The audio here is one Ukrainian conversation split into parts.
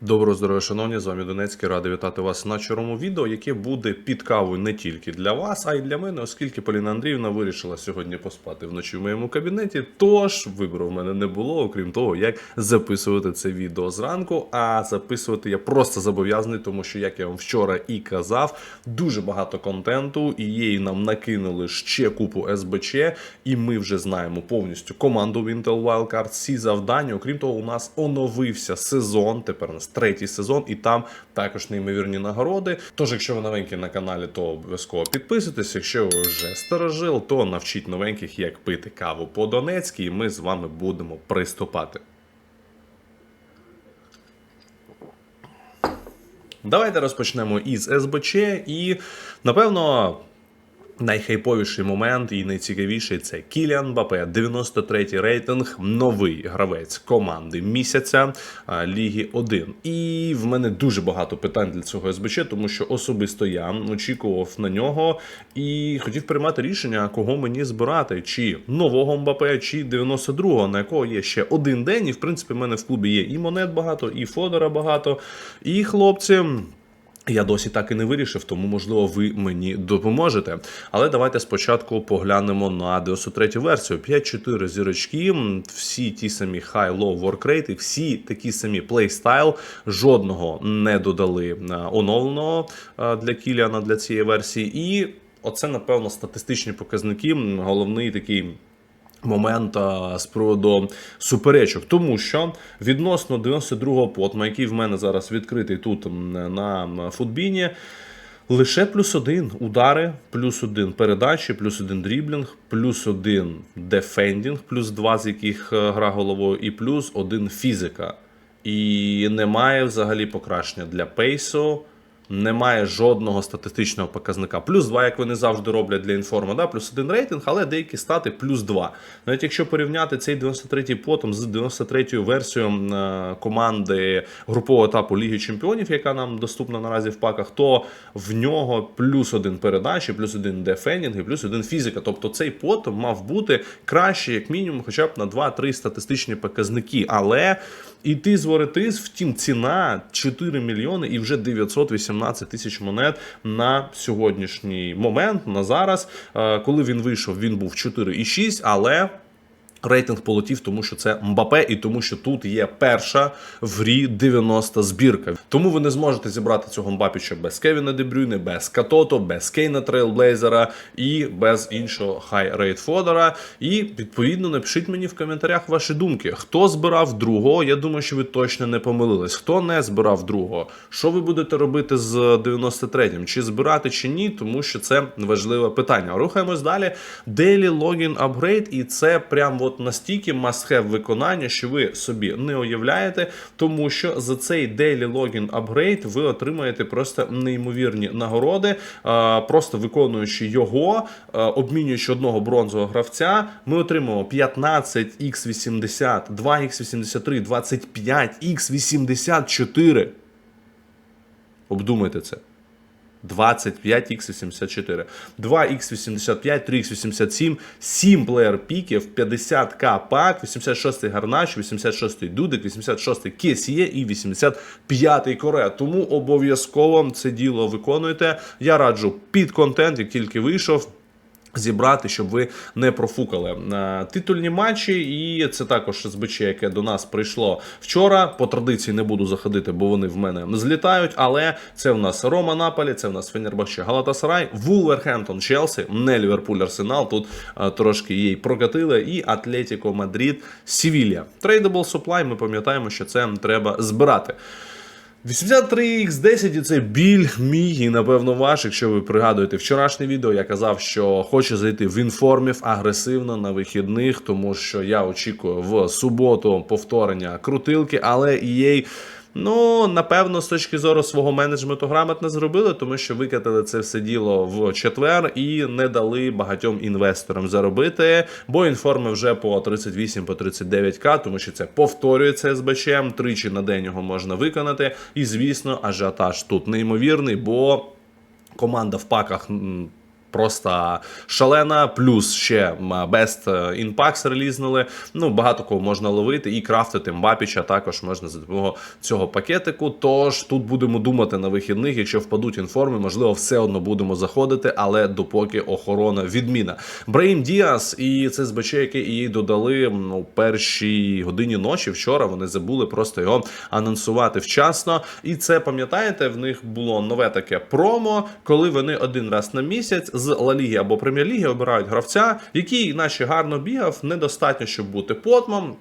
Доброго здоров'я, шановні, з вами Донецький. Радий вітати вас на чорному відео, яке буде під кавою не тільки для вас, а й для мене, оскільки Поліна Андріївна вирішила сьогодні поспати вночі в моєму кабінеті. Тож вибору в мене не було, окрім того, як записувати це відео зранку. А записувати я просто зобов'язаний, тому що, як я вам вчора і казав, дуже багато контенту, і їй нам накинули ще купу СБЧ, і ми вже знаємо повністю команду Intel Wildcard, всі завдання. Окрім того, у нас оновився сезон. Тепер у третій сезон, і там також неймовірні нагороди. Тож, якщо ви новенькі на каналі, то обов'язково підписуйтесь. Якщо ви вже старожил, то навчіть новеньких, як пити каву по-донецьки, і ми з вами будемо приступати. Давайте розпочнемо із СБЧ, і напевно. Найхайповіший момент і найцікавіший це Кіліан Бапе, 93-й рейтинг, новий гравець команди місяця Ліги 1. І в мене дуже багато питань для цього СБЧ, тому що особисто я очікував на нього і хотів приймати рішення, кого мені збирати: чи нового Мбапе, чи 92-го, на якого є ще один день. І в принципі, в мене в клубі є і монет багато, і Фодора багато, і хлопці. Я досі так і не вирішив, тому можливо ви мені допоможете. Але давайте спочатку поглянемо на 93 версію. 5-4 зірочки, всі ті самі high-low work rate, всі такі самі плейстайл. Жодного не додали е, оновленого е, для Кіліана для цієї версії. І оце, напевно, статистичні показники. Головний такий момент з приводу суперечок, тому що відносно 92-го потма, який в мене зараз відкритий тут на футбіні. Лише плюс один удари, плюс один передачі, плюс один дріблінг, плюс один дефендінг, плюс два з яких е, гра головою, і плюс один фізика. І немає взагалі покращення для пейсу. Немає жодного статистичного показника. Плюс 2, як вони завжди роблять для інформа, да? плюс один рейтинг, але деякі стати плюс 2. Навіть якщо порівняти цей 93-й потом з 93-ю версією е, команди групового етапу Ліги Чемпіонів, яка нам доступна наразі в паках, то в нього плюс один передачі, плюс один дефендінг і плюс один фізика. Тобто цей потом мав бути краще, як мінімум, хоча б на 2-3 статистичні показники. Але і ти зворитис, втім, ціна 4 мільйони і вже 918 тисяч монет на сьогоднішній момент. На зараз, Е, коли він вийшов, він був 4,6, але. Рейтинг полетів, тому що це Мбапе, і тому, що тут є перша в грі 90 збірка. Тому ви не зможете зібрати цього Мбапіча без Кевіна Дебрюйне, без Катото, без Кейна Трейлблейзера і без іншого хай рейт Фодора. І відповідно напишіть мені в коментарях ваші думки. Хто збирав другого? Я думаю, що ви точно не помилились. Хто не збирав другого? Що ви будете робити з 93-м? Чи збирати, чи ні? Тому що це важливе питання. Рухаємось далі. Daily Login Upgrade, і це прям от настільки must-have виконання, що ви собі не уявляєте, тому що за цей Daily Login Upgrade ви отримаєте просто неймовірні нагороди, просто виконуючи його, обмінюючи одного бронзового гравця, ми отримаємо 15 x 80 2 x 83 25 x 84 Обдумайте це. 25x84, 2x85, 3x87, 7 плеєр піків, 50к пак, 86 гарнач, 86 дудик, 86 кесіє і 85 коре. Тому обов'язково це діло виконуєте. Я раджу під контент, як тільки вийшов. Зібрати, щоб ви не профукали Е, титульні матчі, і це також СБЧ, яке до нас прийшло вчора. По традиції не буду заходити, бо вони в мене злітають. Але це в нас Рома Наполі, це в нас Фенербахче Галатасарай, Вулверхемптон, Челсі, не Ліверпуль Арсенал. Тут е, трошки їй прокатили. І Атлетіко Мадрид, Сівілля. Tradable supply, Ми пам'ятаємо, що це треба збирати. 83x10 і це біль мій і напевно ваш. Якщо ви пригадуєте вчорашнє відео, я казав, що хочу зайти в інформів агресивно на вихідних, тому що я очікую в суботу повторення крутилки, але EA Ну, напевно, з точки зору свого менеджменту грамотно зробили, тому що викатали це все діло в четвер і не дали багатьом інвесторам заробити, бо інформи вже по 38 по 39к, тому що це повторюється СБЧ, тричі на день його можна виконати. І звісно, ажіотаж тут неймовірний, бо команда в паках. Просто шалена. Плюс ще Best in Packs релізнули. Ну, багато кого можна ловити і крафтити Мбапіча також можна за допомогою цього пакетику. Тож тут будемо думати на вихідних, якщо впадуть інформи, можливо, все одно будемо заходити, але допоки охорона відміна. Брейм Діас і це СБЧ, яке її додали у першій годині ночі. Вчора вони забули просто його анонсувати вчасно. І це пам'ятаєте, в них було нове таке промо, коли вони один раз на місяць з Ла Ліги або Прем'єр-ліги обирають гравця, який наче гарно бігав, недостатньо, щоб бути потмом.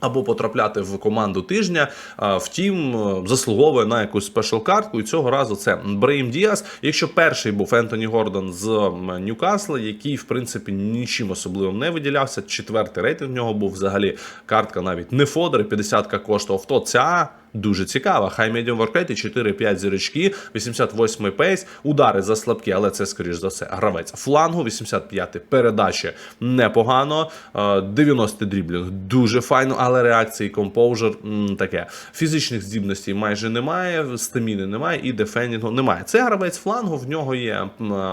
Або потрапляти в команду тижня, втім, е, заслуговує на якусь спешл картку. І цього разу це Брейм Діас. Якщо перший був Ентоні Гордон з Ньюкасла, який в принципі нічим особливим не виділявся. Четвертий рейтинг в нього був взагалі картка навіть не фодер, 50-ка коштував. То ця дуже цікава. Хай медіум воркреті 4-5 зірочки, 88 пейс, удари за слабкі, але це скоріш за все гравець флангу, 85 передачі непогано, е, 90 дріблінг дуже файно, але реакції компоужер таке. Фізичних здібностей майже немає, стаміни немає і дефендінгу немає. Це гравець флангу, в нього є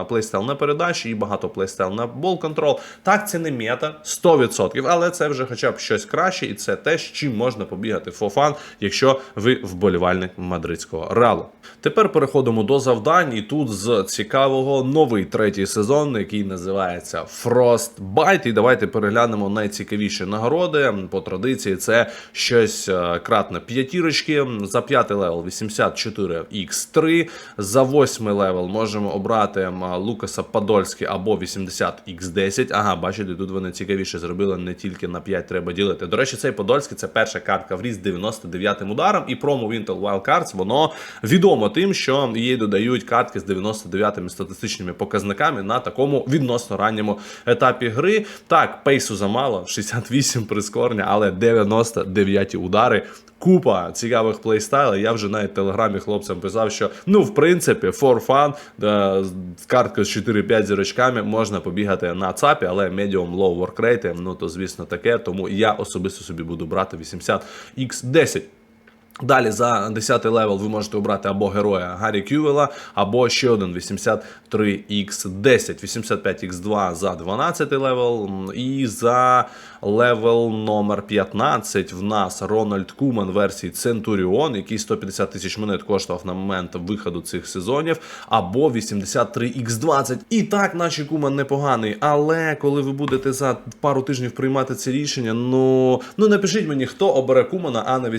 плейстайл на передачі і багато плейстайл на бол контрол. Так, це не мета 100%, але це вже хоча б щось краще, і це те, з чим можна побігати фофан, якщо ви вболівальник мадридського реалу. Тепер переходимо до завдань, і тут з цікавого новий третій сезон, який називається Frostbite. І давайте переглянемо найцікавіші нагороди. По традиції це щось е, кратне п'ятірочки. За п'ятий левел 84x3. За восьмий левел можемо обрати Лукаса Подольський або 80x10. Ага, бачите, тут вони цікавіше зробили не тільки на 5 треба ділити. До речі, цей Подольський це перша картка в різ 99-м ударом. І промо Wintel Wildcards, воно відомо тим, що їй додають картки з 99-ми статистичними показниками на такому відносно ранньому етапі гри. Так, пейсу замало, 68 прискорення, але 99 удари. Купа цікавих плейстайлів. Я вже навіть в телеграмі хлопцям писав, що ну, в принципі, for fun, е, з карткою з 4-5 зірочками можна побігати на ЦАПі, але medium low work rate, ну то звісно таке. Тому я особисто собі буду брати 80x10. Далі за 10 левел ви можете обрати або героя Гаррі Кювела, або ще один 83x10, 85x2 за 12 левел. І за левел номер 15 в нас Рональд Куман версії Центуріон, який 150 тисяч монет коштував на момент виходу цих сезонів, або 83x20. І так, наче Куман непоганий. Але коли ви будете за пару тижнів приймати це рішення, ну, ну напишіть мені, хто обере Кумана, а на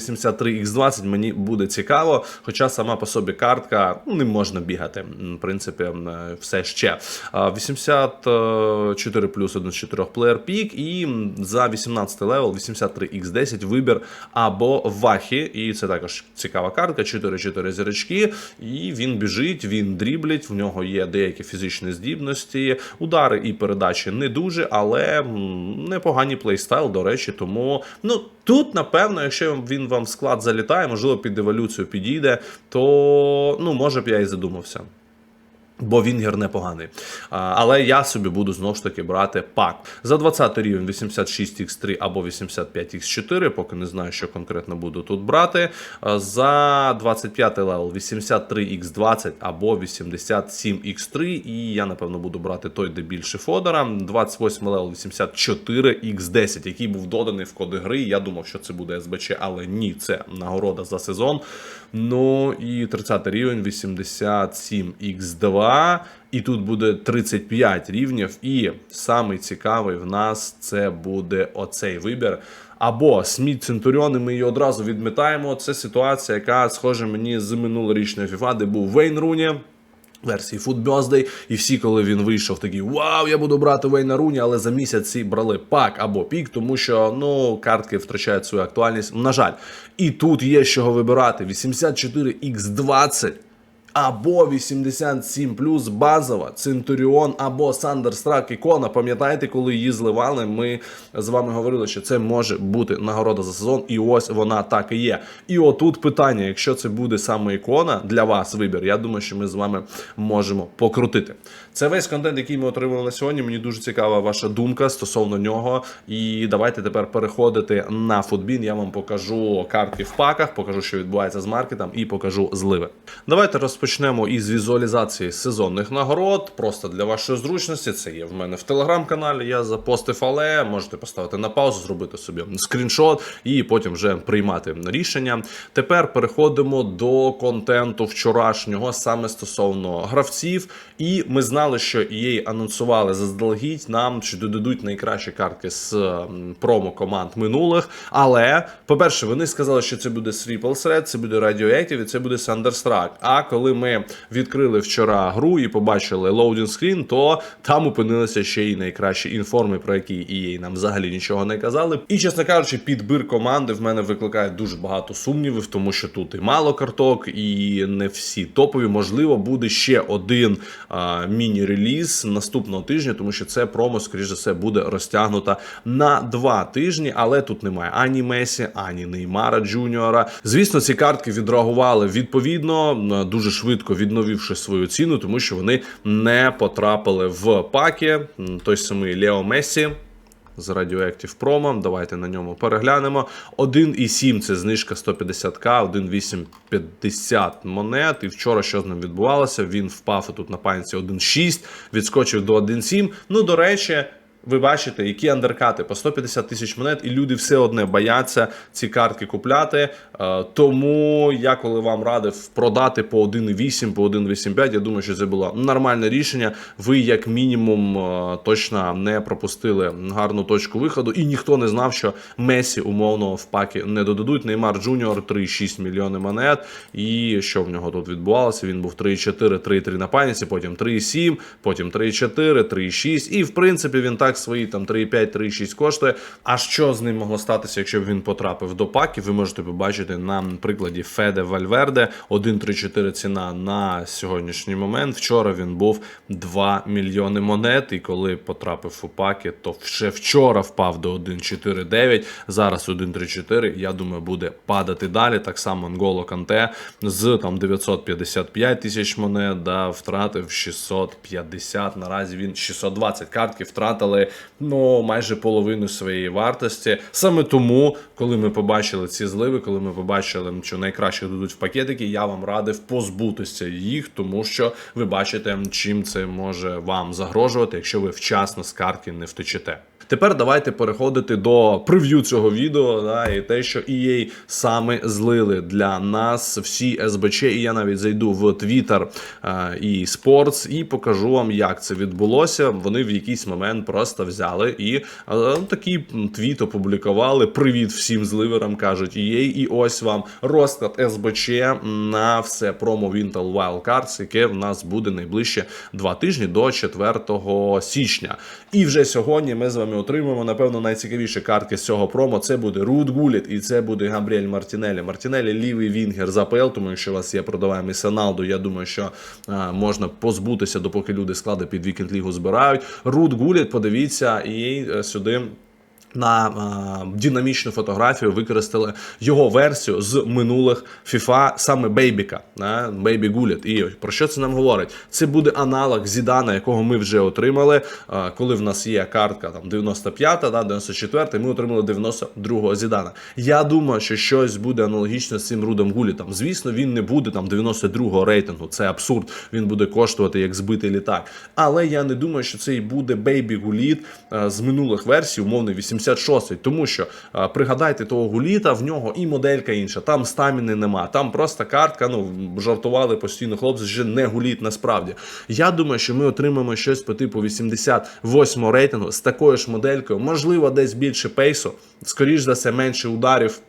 83x20 мені буде цікаво. Хоча сама по собі картка ну, не можна бігати. В принципі, е, все ще. 84 плюс 1 з 4 плеєр пік, і за 18 левел 83x10 вибір або Вахі. І це також цікава картка, 4-4 зірочки. І він біжить, він дріблять, в нього є деякі фізичні здібності, удари і передачі не дуже, але непогані плейстайл, до речі, тому ну. Тут, напевно, якщо він вам в склад залітає, можливо, під еволюцію підійде, то ну, може б я і задумався. Бо Вінгер непоганий. Але я собі буду знову ж таки брати пак. За 20 рівень 86x3 або 85x4, поки не знаю, що конкретно буду тут брати. За 25 левел 83x20 або 87x3. І я, напевно, буду брати той, де більше фодера. 28 левел 84x10, який був доданий в коди гри. Я думав, що це буде СБЧ, але ні, це нагорода за сезон. Ну і 30 рівень 87x2. І тут буде 35 рівнів. І самий цікавий в нас це буде оцей вибір. Або Сміт Центуріон, ми її одразу відмітаємо. Це ситуація, яка схожа мені з минулорічної FIFA, де був Вейн Руні. Версії Food Birthday, і всі, коли він вийшов, такі Вау, я буду брати Вейна Руні, але за місяць ці брали пак або пік, тому що ну картки втрачають свою актуальність. На жаль, і тут є чого вибирати: 84x20 або 87 плюс базова, Центуріон або Сандерстрак ікона. Пам'ятаєте, коли її зливали? Ми з вами говорили, що це може бути нагорода за сезон, і ось вона так і є. І отут питання: якщо це буде саме ікона для вас, вибір, я думаю, що ми з вами можемо покрутити. Це весь контент, який ми отримали на сьогодні. Мені дуже цікава ваша думка стосовно нього. І давайте тепер переходити на футбін. Я вам покажу картки в паках, покажу, що відбувається з маркетом, і покажу зливи. Давайте розпочнемо розпочнемо із візуалізації сезонних нагород. Просто для вашої зручності. Це є в мене в телеграм-каналі. Я запостив, але можете поставити на паузу, зробити собі скріншот і потім вже приймати рішення. Тепер переходимо до контенту вчорашнього саме стосовно гравців. І ми знали, що EA анонсували заздалегідь нам, що додадуть найкращі картки з промо команд минулих. Але, по-перше, вони сказали, що це буде Triple Threat, це буде Radioactive і це буде Thunderstruck. А коли ми відкрили вчора гру і побачили loading screen, то там опинилися ще й найкращі інформи, про які EA нам взагалі нічого не казали. І, чесно кажучи, підбір команди в мене викликає дуже багато сумнівів, тому що тут і мало карток, і не всі топові. Можливо, буде ще один міні-реліз наступного тижня, тому що це промо, скоріш за все, буде розтягнуто на два тижні, але тут немає ані Месі, ані Неймара Джуніора. Звісно, ці картки відреагували відповідно, дуже швидко відновивши свою ціну, тому що вони не потрапили в паки. Той самий Лео Месі. З Radioactive Promo, давайте на ньому переглянемо. 1,7 це знижка 150к, 1,850 монет. І вчора що з ним відбувалося? Він впав тут на панці 1,6, відскочив до 1,7. Ну, до речі, ви бачите, які андеркати по 150 тисяч монет, і люди все одне бояться ці картки купляти. Е, Тому я коли вам радив продати по 1,8, по 1,85, я думаю, що це було нормальне рішення. Ви, як мінімум, е, точно не пропустили гарну точку виходу, і ніхто не знав, що Месі умовно в паки не додадуть. Неймар Джуніор 3,6 мільйони монет. І що в нього тут відбувалося? Він був 3,4, 3,3 на паніці, потім 3,7, потім 3,4, 3,6. І в принципі він так свої там 3,5, 3,6 коштує. А що з ним могло статися, якщо б він потрапив до паків? Ви можете побачити на прикладі Феде Вальверде 1,34 ціна на сьогоднішній момент. Вчора він був 2 мільйони монет. І коли потрапив у паки, то ще вчора впав до 1,49. Зараз 1,34. Я думаю, буде падати далі. Так само Нголо Канте з там 955 тисяч монет, да, втратив 650. Наразі він 620 картки втратили ну майже половину своєї вартості. Саме тому, коли ми побачили ці зливи, коли ми побачили, що найкраще дадуть в пакетики, я вам радив позбутися їх, тому що ви бачите, чим це може вам загрожувати, якщо ви вчасно з картки не втечете. Тепер давайте переходити до прев'ю цього відео, да, і те, що EA саме злили для нас всі СБЧ, і я навіть зайду в Twitter е, і Sports і покажу вам, як це відбулося. Вони в якийсь момент просто взяли і е, такий твіт опублікували. Привіт всім зливерам, кажуть EA, і ось вам розклад СБЧ на все промо Wintel Wildcards, яке в нас буде найближче два тижні до 4 січня. І вже сьогодні ми з вами отримаємо, напевно, найцікавіші картки з цього промо. Це буде Рут Гуліт і це буде Габріель Мартінелі. Мартінелі лівий вінгер за ПЛ, тому якщо у вас є продаваємий Місеналду, я думаю, що а, можна позбутися, допоки люди склади під вікенд лігу збирають. Рут Гуліт, подивіться, і е, сюди. На е, динамічну фотографію використали його версію з минулих FIFA, саме Бейбіка, Бейбі Гуліт. І про що це нам говорить? Це буде аналог Зідана, якого ми вже отримали. Е, коли в нас є картка там 95-та, да, 94-та, ми отримали 92-го Зідана. Я думаю, що щось буде аналогічно з цим Рудом Гулітом. Звісно, він не буде там 92-го рейтингу. Це абсурд. Він буде коштувати як збитий літак. Але я не думаю, що це і буде Бейбі Гуліт е, з минулих версій, умовно 80 86-й, тому що а, пригадайте того гуліта, в нього і моделька інша, там стаміни нема, там просто картка. Ну жартували постійно хлопці, що не гуліт насправді. Я думаю, що ми отримаємо щось по типу 88 рейтингу з такою ж моделькою, можливо, десь більше пейсу, скоріш за все, менше ударів.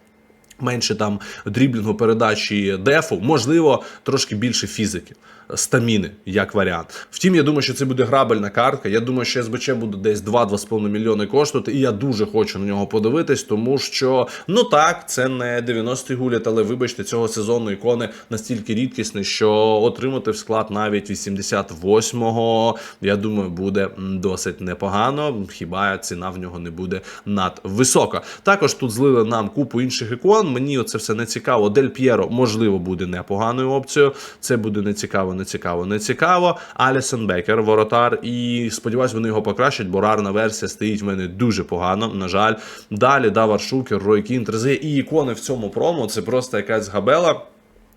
Менше там дріблінгу передачі дефу, можливо, трошки більше фізики, стаміни, як варіант. Втім, я думаю, що це буде грабельна картка. Я думаю, що СБЧ буде десь 2-2,5 мільйони коштувати, і я дуже хочу на нього подивитись, тому що ну так, це не 90-й гулят, але вибачте, цього сезону ікони настільки рідкісні, що отримати в склад навіть 88-го, я думаю, буде досить непогано. Хіба ціна в нього не буде надвисока. Також тут злили нам купу інших ікон. Мені це все не цікаво. Дель П'єро, можливо, буде непоганою опцією. Це буде не цікаво, не цікаво, не цікаво. Алісон Бекер, воротар. І сподіваюсь, вони його покращать, бо рарна версія стоїть в мене дуже погано. На жаль. Далі Давар Шукер, Рой Кін, Трезе і ікони в цьому промо. Це просто якась габела.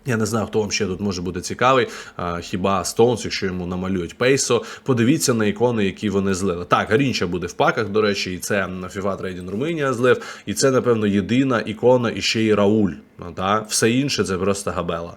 Я не знаю, хто вам ще тут може бути цікавий. Хіба Стоунс, якщо йому намалюють пейсо, подивіться на ікони, які вони злили. Так, Гарінча буде в паках, до речі, і це на FIFA Trading Румунія злив. І це, напевно, єдина ікона і ще й Рауль. Ну, та? Все інше це просто габела.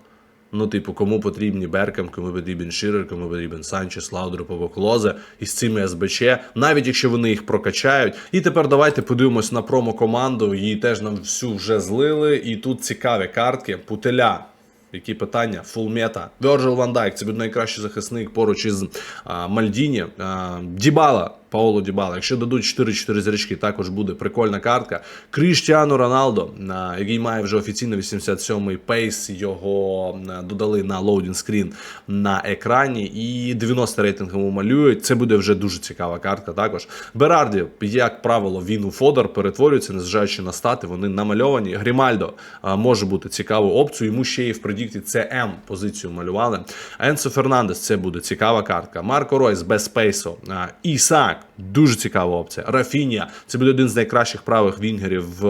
Ну, типу, кому потрібні Беркам, кому потрібен Ширер, кому потрібен Санчес, Лаудер, Клозе із цими СБЧ, навіть якщо вони їх прокачають. І тепер давайте подивимось на промо-команду. Її теж нам всю вже злили. І тут цікаві картки. Путеля. Які питання? Фулмета. Virgil Van Dijk, це буде найкращий захисник поруч із а, Мальдіні. А, Дібала. Паоло Дібала. Якщо дадуть 4-4 зрічки, також буде прикольна картка. Кріштіану Роналдо, який має вже офіційно 87-й пейс, його додали на лоудінг скрін на екрані. І 90 рейтинг йому малюють. Це буде вже дуже цікава картка. Також Берарді, як правило, він у Фодор перетворюється, незважаючи на стати, вони намальовані. Грімальдо може бути цікавою опцією. Йому ще і в предікті CM позицію малювали. Енсо Фернандес це буде цікава картка. Марко Ройс без спейсу. А, Ісак дуже цікава опція. Рафінія це буде один з найкращих правих вінгерів в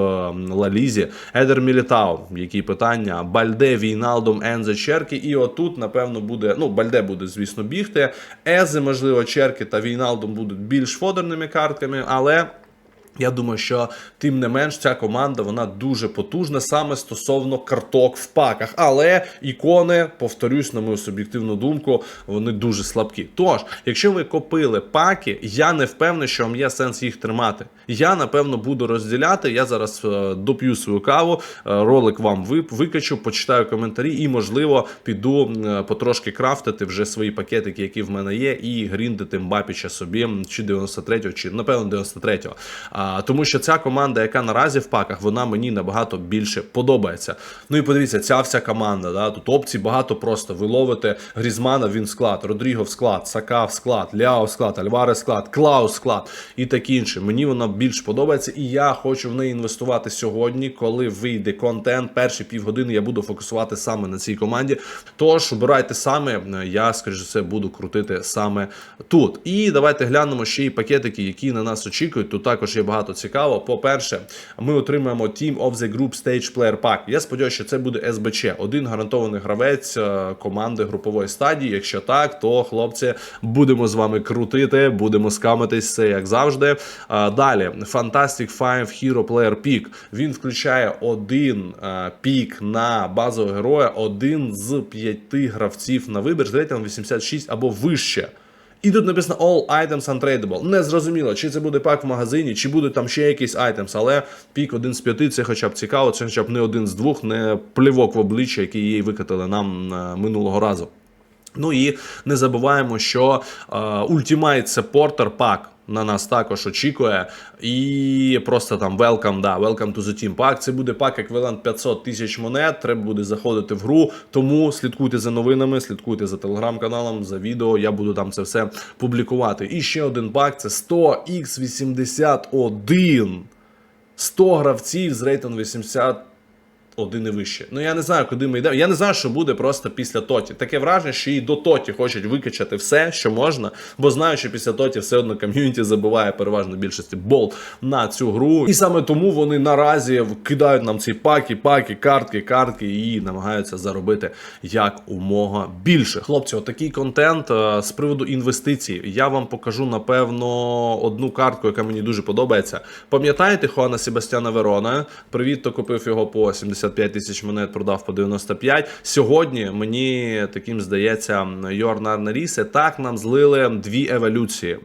Лалізі. Едер Мілітау, які питання. Бальде, Війналдом, Ензе, Черкі. І отут, напевно, буде. Ну, Бальде буде, звісно, бігти. Ези, можливо, Черкі та Війналдом будуть більш фодерними картками, але. Я думаю, що тим не менш ця команда вона дуже потужна саме стосовно карток в паках. Але ікони, повторюсь, на мою суб'єктивну думку, вони дуже слабкі. Тож, якщо ви копили паки, я не впевнений, що вам є сенс їх тримати. Я напевно буду розділяти. Я зараз е, доп'ю свою каву, е, ролик вам ви- викачу, почитаю коментарі і, можливо, піду е, потрошки крафтити вже свої пакетики, які в мене є, і гріндити Мбапіча собі чи 93-го, чи напевно 93-го. Тому що ця команда, яка наразі в паках, вона мені набагато більше подобається. Ну і подивіться, ця вся команда. Да, тут опцій багато просто. Ви ловите Грізмана, він склад, Родріго в склад, Сака в склад, Ляо в склад, Альваре в склад, Клаус склад і таке інше. Мені вона більш подобається, і я хочу в неї інвестувати сьогодні, коли вийде контент. Перші півгодини я буду фокусувати саме на цій команді. Тож обирайте саме, я скоріш за все буду крутити саме тут. І давайте глянемо ще й пакетики, які на нас очікують. Тут також є багато цікавого. По-перше, ми отримаємо Team of the Group Stage Player Pack. Я сподіваюся, що це буде СБЧ. Один гарантований гравець е, команди групової стадії. Якщо так, то хлопці будемо з вами крутити, будемо скамитись все як завжди. Далі Fantastic Five Hero Player Pick. Він включає один е, пік на базового героя, один з п'яти гравців на вибір з рейтингом 86 або вище. І тут написано All Items Untradeable. Не зрозуміло, чи це буде пак в магазині, чи буде там ще якийсь items, але пік один з п'яти це хоча б цікаво, це хоча б не один з двох, не плівок в обличчя, який їй викатали нам е, минулого разу. Ну і не забуваємо, що е, Ultimate Supporter Pack на нас також очікує. І просто там welcome, да, welcome to the team pack. Це буде пак еквівалент 500 тисяч монет. Треба буде заходити в гру. Тому слідкуйте за новинами, слідкуйте за телеграм-каналом, за відео. Я буду там це все публікувати. І ще один пак це 100x81. 100 гравців з рейтингом 80 один і вище. Ну я не знаю, куди ми йдемо. Я не знаю, що буде просто після Тоті. Таке враження, що і до Тоті хочуть викачати все, що можна, бо знаю, що після Тоті все одно ком'юніті забиває переважно більшості бол на цю гру. І саме тому вони наразі кидають нам ці паки, паки, картки, картки і намагаються заробити як умога більше. Хлопці, отакий контент е, з приводу інвестицій. Я вам покажу напевно одну картку, яка мені дуже подобається. Пам'ятаєте Хуана Себастьяна Верона? Привіт, то купив його по 75 тисяч монет, продав по 95. Сьогодні мені таким здається, Йорнар Нарісе так нам злили дві еволюції.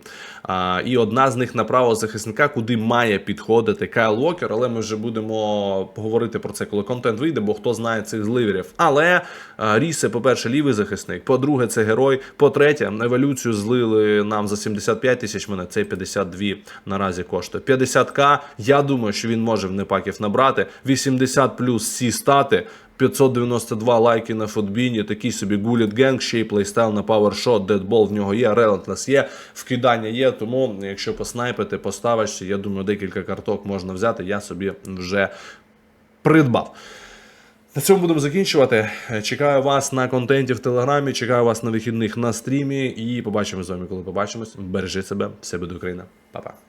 А, і одна з них на право захисника, куди має підходити Кайл Уокер, але ми вже будемо говорити про це, коли контент вийде, бо хто знає цих зливерів. Але Рісе, по-перше, лівий захисник, по-друге, це герой. По-третє, еволюцію злили нам за 75 тисяч монет, це 52 наразі коштує. 50к, я думаю, що він може в непаків набрати. 80 плюс ці стати. 592 лайки на футбіні, такий собі Гуліт Генг, ще й плейстайл на PowerShot, Deadball в нього є, Relentless є, вкидання є, тому якщо поснайпити, поставишся, я думаю, декілька карток можна взяти, я собі вже придбав. На цьому будемо закінчувати. Чекаю вас на контенті в Телеграмі, чекаю вас на вихідних на стрімі і побачимо з вами, коли побачимось. Бережи себе, все буде Україна. Па-па.